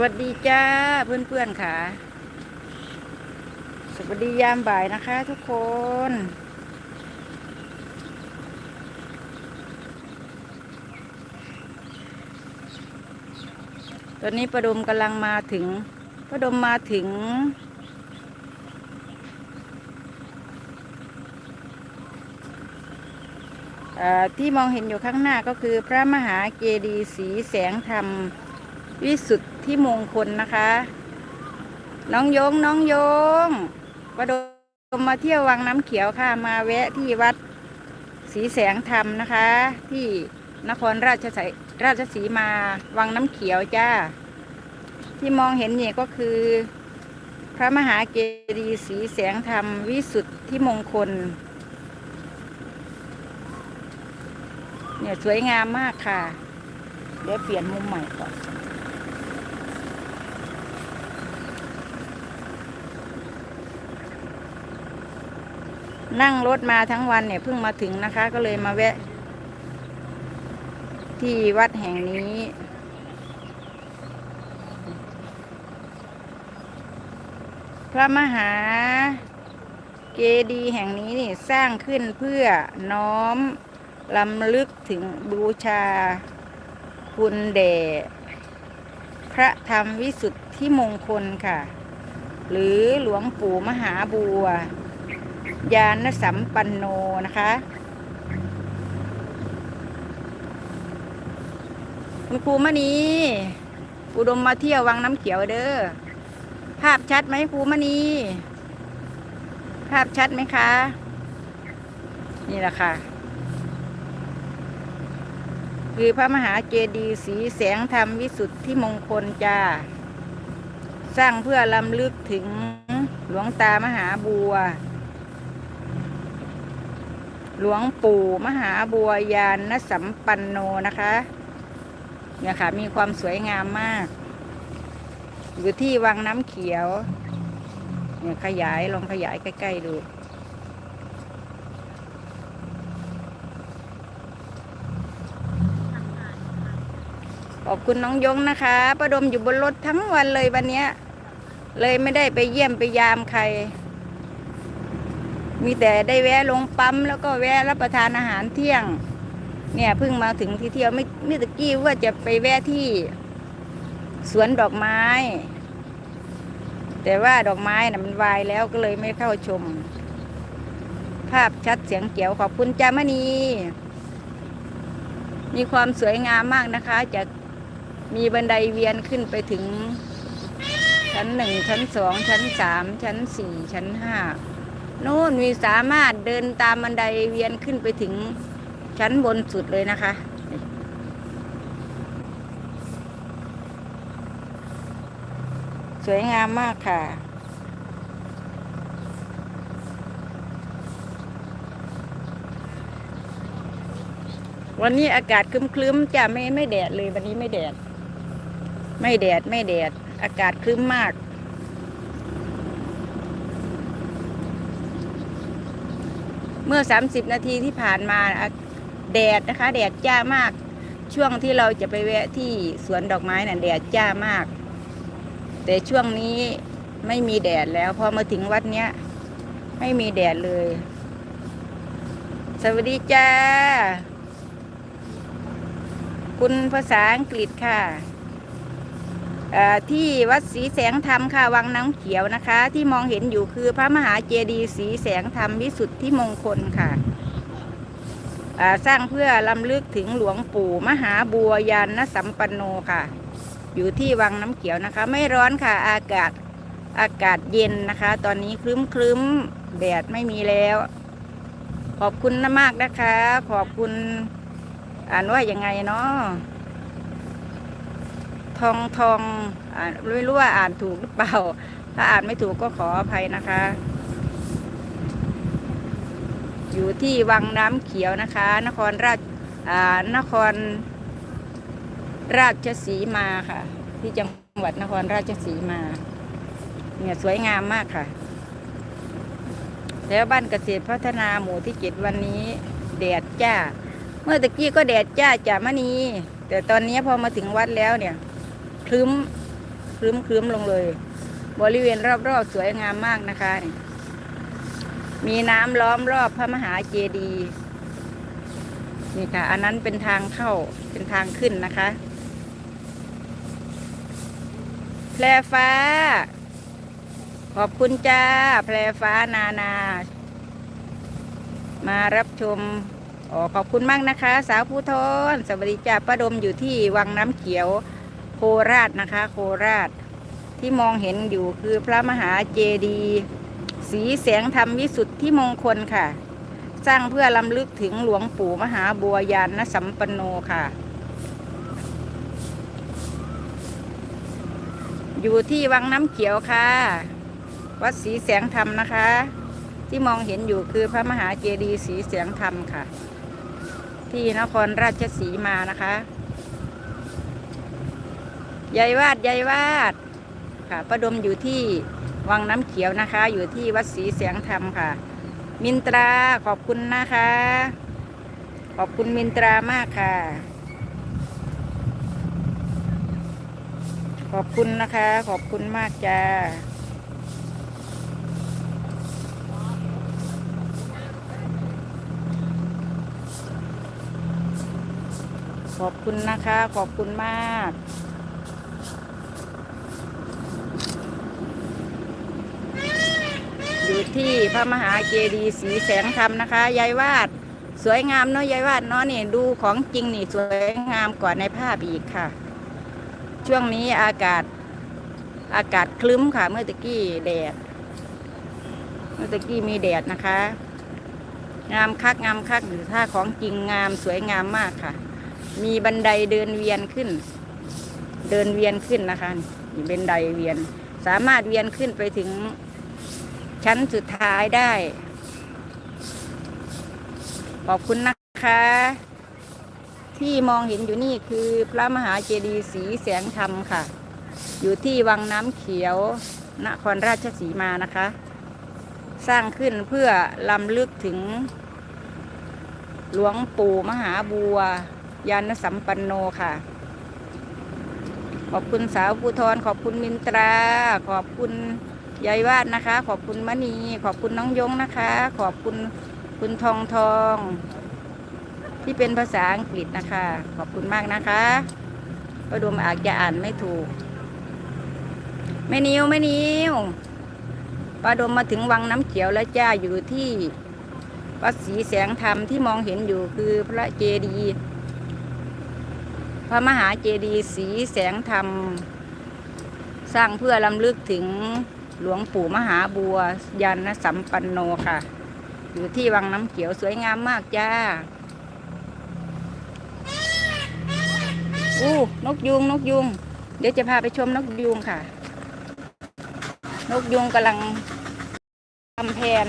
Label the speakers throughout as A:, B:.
A: วัสดีจ้าเพื่อนๆค่ะ สวัสดียามบ่ายนะคะทุกคน ตอนนี้ประดมกำลังมาถึงประดมมาถึง ที่มองเห็นอยู่ข้างหน้าก็คือพระมหาเจดีย์สีแสงธรรม วิสุทธิมงคลนะคะ น้องโยงน้องโยงประดมมาเที่ยววังน้ำเขียวค่ะ มาแวะที่วัดสีแสงธรรมนะคะ ที่นครราชสราชสีมาวังน้ำเขียวจ้า ที่มองเห็นเนี่ยก็คือ พระมหาเจดีย์สีแสงธรรม วิสุทธิมงคล เนี่ยสวยงามมากค่ะ เดี๋ยวเปลี่ยนมุมใหม่ก่อน นั่งรถมาทั้งวันเนี่ยเพิ่งมาถึงนะคะ ก็เลยมาแวะ ที่วัดแห่งนี้ พระมหาเจดีย์แห่งนี้นี่สร้างขึ้นเพื่อน้อมลำลึกถึงบูชา คุณแด่พระธรรมวิสุทธิมงคลค่ะ หรือหลวงปู่มหาบัว ยานสัมปันโนนะคะคุณครูมณีอุดมมาเที่ยววังน้ำเขียวเด้อภาพชัดไหมครูมณีภาพชัดไหมคะ นี่แหละค่ะ คือพระมหาเจดีย์สีแสงธรรมวิสุทธิมงคลจ้า สร้างเพื่อลำลึกถึงหลวงตามหาบัว หลวงปู่มหาบัวยานนสัมปันโนนะคะ เนี่ยค่ะ มีความสวยงามมาก อยู่ที่วังน้ำเขียว เนี่ยขยายลองขยายใกล้ ๆ ดูขอบคุณน้องยงนะคะประดมอยู่บนรถทั้งวันเลยวันเนี้ยเลยไม่ได้ไปเยี่ยมไปยามใคร มีแต่ได้แวะลงปั๊มแล้วก็แวะรับประทานอาหารเที่ยง เนี่ยเพิ่งมาถึงที่เที่ยวไม่ไม่ตะกี้ว่าจะไปแวะที่สวนดอกไม้ แต่ว่าดอกไม้น่ะมันวายแล้วก็เลยไม่เข้าชม ภาพชัดเสียงเกี่ยวขอบคุณจามณี มีความสวยงามมากนะคะ จะมีบันไดเวียนขึ้นไปถึง ชั้นหนึ่งชั้นสองชั้นสามชั้นสี่ชั้นห้า น่นมีสามารถเดินตามบันไดเวียนขึ้นไปถึงชั้นบนสุดเลยนะคะ สวยงามมากค่ะ วันนี้อากาศครึ้มๆจะไม่ไม่แดดเลยวันนี้ไม่แดด ไม่แดดไม่แดด อากาศครึ้มมาก เมื่อ 30 นาทีที่ผ่านมาแดดนะคะ แดดจ้ามาก ช่วงที่เราจะไปแวะที่สวนดอกไม้น่ะแดดจ้ามาก แต่ช่วงนี้ไม่มีแดดแล้วพอมาถึงวัดเนี้ย ไม่มีแดดเลย สวัสดีจ้า คุณภาษาอังกฤษค่ะ ที่วัดศรีแสงธรรมค่ะวังน้ำเขียวนะคะ ที่มองเห็นอยู่คือพระมหาเจดีย์ศรีแสงธรรมวิสุทธิมงคลค่ะสร้างเพื่อลำลึกถึงหลวงปู่มหาบัวยานนสัมปันโนค่ะ อยู่ที่วังน้ำเขียวนะคะ ไม่ร้อนค่ะอากาศอากาศเย็นนะคะ ตอนนี้ครึ้มครึ้มๆแดดไม่มีแล้ว ขอบคุณมากนะคะ ขอบคุณอ่านว่ายังไงเนาะ ทองทองอ่านไม่รู้ว่าอ่านถูกหรือเปล่า ถ้าอ่านไม่ถูกก็ขออภัยนะคะ อยู่ที่วังน้ำเขียวนะคะ นครราชอ่านครราชสีมาค่ะ ที่จังหวัดนครราชสีมา เนี่ยสวยงามมากค่ะ แล้วบ้านเกษตรพัฒนาหมู่ที่เจ็ดวันนี้แดดจ้า เมื่อตะกี้ก็แดดจ้าจ่ามณีแต่ตอนนี้พอมาถึงวัดแล้วเนี่ย คลึ้มรึ้มครึ้มลงเลย บริเวณรอบๆสวยงามมากนะคะ มีน้ำล้อมรอบพระมหาเจดีย์นี่ค่ะ อันนั้นเป็นทางเข้าเป็นทางขึ้นนะคะแพรฟ้า ขอบคุณจ้า แพรฟ้านานา มารับชมอ๋อขอบคุณมากนะคะ สาวผู้ทอนสวัสดีจ้าป้าดมอยู่ที่วังน้ำเขียว โคราชนะคะ โคราชที่มองเห็นอยู่คือพระมหาเจดีย์สีแสงธรรมวิสุทธิมงคลค่ะ สร้างเพื่อลำลึกถึงหลวงปู่มหาบัวยานสัมปันโนค่ะ อยู่ที่วังน้ำเขียวค่ะ วัดสีแสงธรรมนะคะ ที่มองเห็นอยู่คือพระมหาเจดีย์สีแสงธรรมค่ะ ที่นครราชสีมานะคะ ยายวาดยายวาดค่ะประดมอยู่ที่วังน้ำเขียวนะคะ อยู่ที่วัดศรีแสงธรรมค่ะ มินตราขอบคุณนะคะ ขอบคุณมินตรามากค่ะ ขอบคุณนะคะ ขอบคุณมากจ้าขอบคุณนะคะ ขอบคุณมาก อยู่ ที่พระมหาเจดีย์สีแสงธรรมนะคะยายวาด สวยงามเนาะยายวาดเนาะนี่ดูของจริงนี่สวยงามกว่าในภาพอีกค่ะ ช่วงนี้อากาศอากาศคลึ้มค่ะเมื่อตะกี้แดด เมื่อตะกี้มีแดดนะคะ งามคักงามคักหรือถ้าของจริงงามสวยงามมากค่ะ มีบันไดเดินเวียนขึ้น เดินเวียนขึ้นนะคะนี่เป็นไดเวียนสามารถเวียนขึ้นไปถึง ชั้นสุดท้ายได้ ขอบคุณนะคะ ที่มองเห็นอยู่นี่คือพระมหาเจดีย์สีแสงธรรมค่ะ อยู่ที่วังน้ำเขียวนครราชสีมานะคะ สร้างขึ้นเพื่อลำลึกถึง หลวงปู่มหาบัว ยานสัมปันโนค่ะ ขอบคุณสาวภูทรขอบคุณมินตรา ขอบคุณ ยายวาดนะคะ ขอบคุณมณี ขอบคุณน้องยงนะคะ ขอบคุณคุณทองทอง ที่เป็นภาษาอังกฤษนะคะ ขอบคุณมากนะคะก็ดมอาจจะอ่านไม่ถูกแม่นิวแม่นิวป้าดมมาถึงวังน้ำเขียวแล้วจ้าอยู่ที่วัดศรีแสงธรรมที่มองเห็นอยู่คือพระเจดีย์พระมหาเจดีย์สีแสงธรรม สร้างเพื่อลำลึกถึง หลวงปู่มหาบัวยานสัมปันโนค่ะ อยู่ที่วังน้ำเขียวสวยงามมากจ้าอู้นกยุงนกยุง เดี๋ยวจะพาไปชมนกยุงค่ะ นกยุงกำลังลำแพน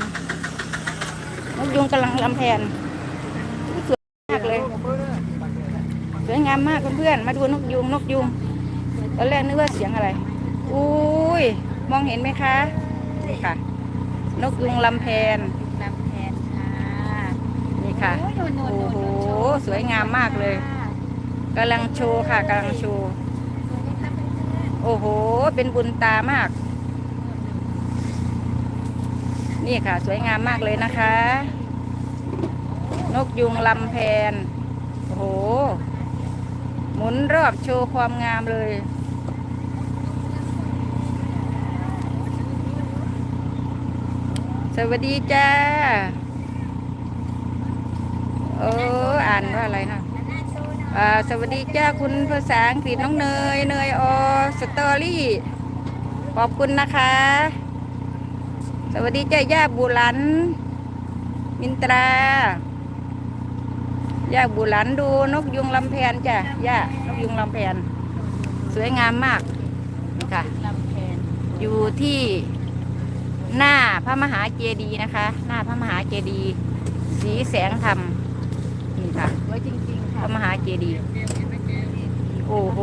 A: นกยุงกำลังลำแพนสวยมากเลยสวยงามมากเพื่อนๆมาดูนกยุงนกยุงตอนแรกนึกว่าเสียงอะไร อุ้ย มองเห็นไหมคะนี่ค่ะ นกยุงลำแพน
B: ลำแพนค่ะ
A: นี่ค่ะ
B: โอ้ยโน่นโน่น
A: โอ้
B: โน่น
A: โห
B: โน่น
A: สวยงามมากเลยกำลังโชว์ค่ะกำลังโชว์โอ้โห เป็นบุญตามาก นี่ค่ะ สวยงามมากเลยนะคะ นกยุงลำแพน โอ้โห หมุนรอบโชว์ความงามเลย สวัสดีจ้าเอออ่านว่าอะไรนะอ่าสวัสดีจ้าคุณภาษาอังกฤษน้องเนย เนยอสตอรี่ ขอบคุณนะคะ สวัสดีจ้าย่าบุหลัน มินตราย่าบุหลันดูนกยุงลำแพนจ้ะย่านกยุงลำแพน สวยงามมากค่ะอยู่ที่ หน้าพระมหาเจดีย์นะคะ หน้าพระมหาเจดีย์สีแสงธรรมนี่ค่ะ
B: สวยจริงๆ
A: พ
B: ค่ะ
A: ระมหาเจดีย์โอ้โห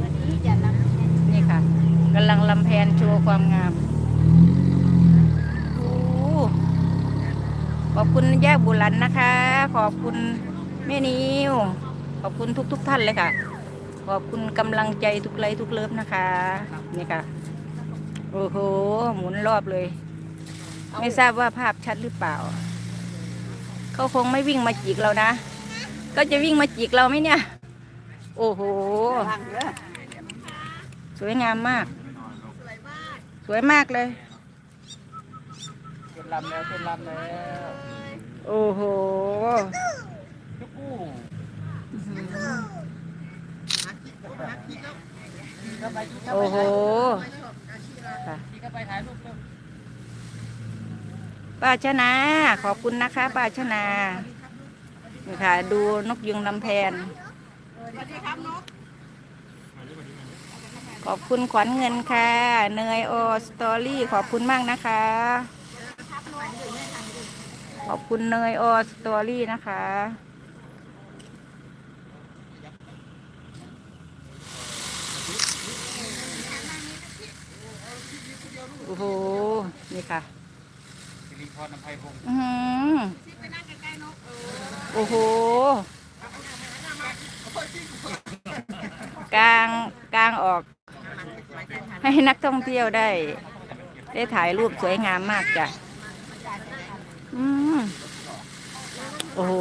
B: วันนี้จะลำแพน
A: นี่ค่ะกำลังลำแพนโชว์ความงามโอ้ขอบคุณย่าบุหลันนะคะ ขอบคุณแม่นิว ขอบคุณทุกๆทท่านเลยค่ะ ขอบคุณกำลังใจทุกไลค์ทุกเลิฟนะคะ นี่ค่ะ โอ้โห หมุนรอบเลย ไม่ทราบว่าภาพชัดหรือเปล่า เขาคงไม่วิ่งมาจิกเรานะ ก็จะวิ่งมาจิกเราไหมเนี่ย โอ้โห สวยงามมาก สวยมากเลย
C: เป็นลำแล้วเป็นลำแล้ว
A: โอ้โห
C: จุกกู้ก็ไปจุก
A: โอ้โห ค่ะ
C: ที่ก็ไปถ่ายรูปเร็ว
A: ป้าชนะ ขอบคุณนะคะ ป้าชนานี่ค่ะ ดูนกยุงลำแพนขอบคุณขวัญเงินค่ะ เนยโอสตอรี่ขอบคุณมากนะคะ ขอบคุณเนยโอสตอรี่นะคะ อ้โห นี่ค่ะ
C: สิริพรนำไพพงศ์
A: อือหือโอ้โห กลางกลางออก ให้นักท่องเที่ยวได้ ได้ถ่ายรูปสวยงามมากจ้ะ อืมโอ้โห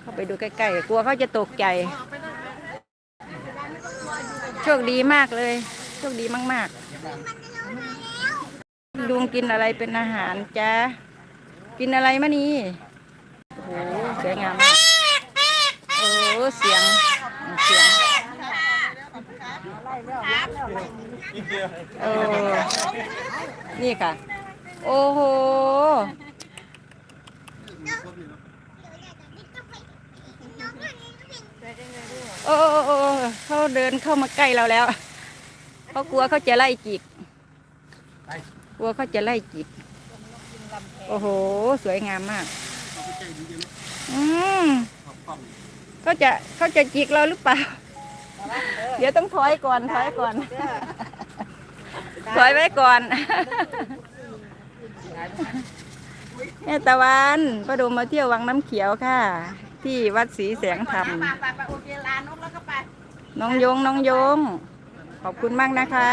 A: เข้าไปดูใกล้ๆ กลัวเขาจะตกใจ โชคดีมากเลย โชคดีมากๆ ลุงกินอะไรเป็นอาหารจ๊ะกินอะไรมะนี่ โอ้โหสวยงามมากโอ้เสียง เสียง เออ นี่ค่ะ โอ้โห โอ้โอ้โอ้เขาเดินเข้ามาใกล้เราแล้ว เขากลัวเขาจะไล่จิก ลัวเขาจะไล่จิก โอ้โห สวยงามมาก อืมเขาจะเขาจะจิกเราหรือเปล่า เดี๋ยวต้องถอยก่อน ถอยก่อน ถอยไว้ก่อนแม่ตะวันประดมมาเที่ยววังน้ำเขียวค่ะ ที่วัดศรีแสงธรรม น้องยง น้องยง ขอบคุณมากนะคะ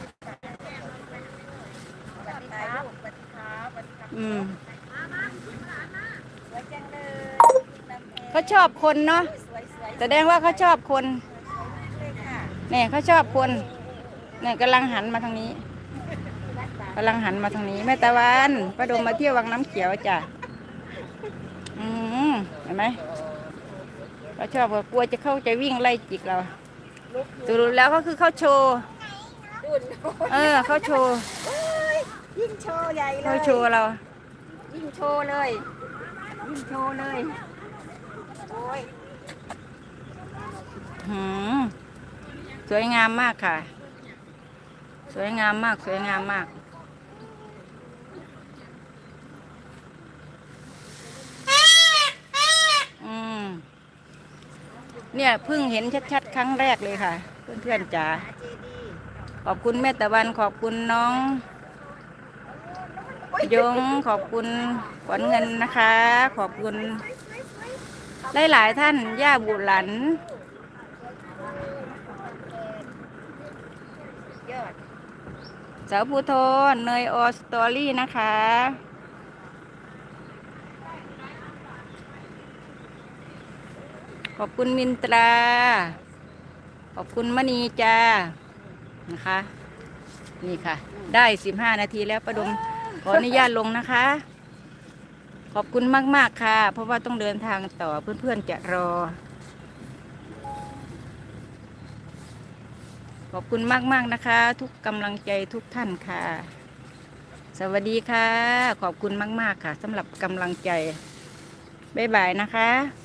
A: อืมเขาชอบคนเนาะแสดงว่าเขาชอบคนเนี่ยเขาชอบคนเนี่ยกำลังหันมาทางนี้กำลังหันมาทางนี้แม่ตะวันประดมมาเที่ยววังน้ำเขียวจ้ะอืมเห็นไหมเขาชอบกลัวจะเข้าใจวิ่งไล่จิกเราสรุปแล้วก็คือเขาโชว์ เออเขาโชว์
B: ยิ่งโชว์ใหญ่เล
A: เขา
B: ย
A: โชว์เรา
B: ยิ่งโชว์เลย ยิ่งโชว์เลย โอ้ย
A: หืมสวยงามมากค่ะ สวยงามมาก สวยงามมาก อืม เนี่ยเพิ่งเห็นชัดๆ ครั้งแรกเลยค่ะ เพื่อนๆจ๋าขอบคุณแม่ตะวันขอบคุณน้อง ยงขอบคุณขวัญเงินนะคะ ขอบคุณหลายๆท่านย่าบุหลันสาวภูโทนเนยออสตอรี่นะคะ ขอบคุณมินตรา ขอบคุณมณีจ้านะคะ นี่ค่ะ ได้สิบห้านาทีแล้วประดม ขออนุญาตลงนะคะ ขอบคุณมาก ๆ ค่ะ เพราะว่าต้องเดินทางต่อเพื่อน ๆ จะรอ ขอบคุณมาก ๆ นะคะ ทุกกำลังใจทุกท่านค่ะ สวัสดีค่ะ ขอบคุณมาก ๆ ค่ะสำหรับกำลังใจ บ๊ายบายนะคะ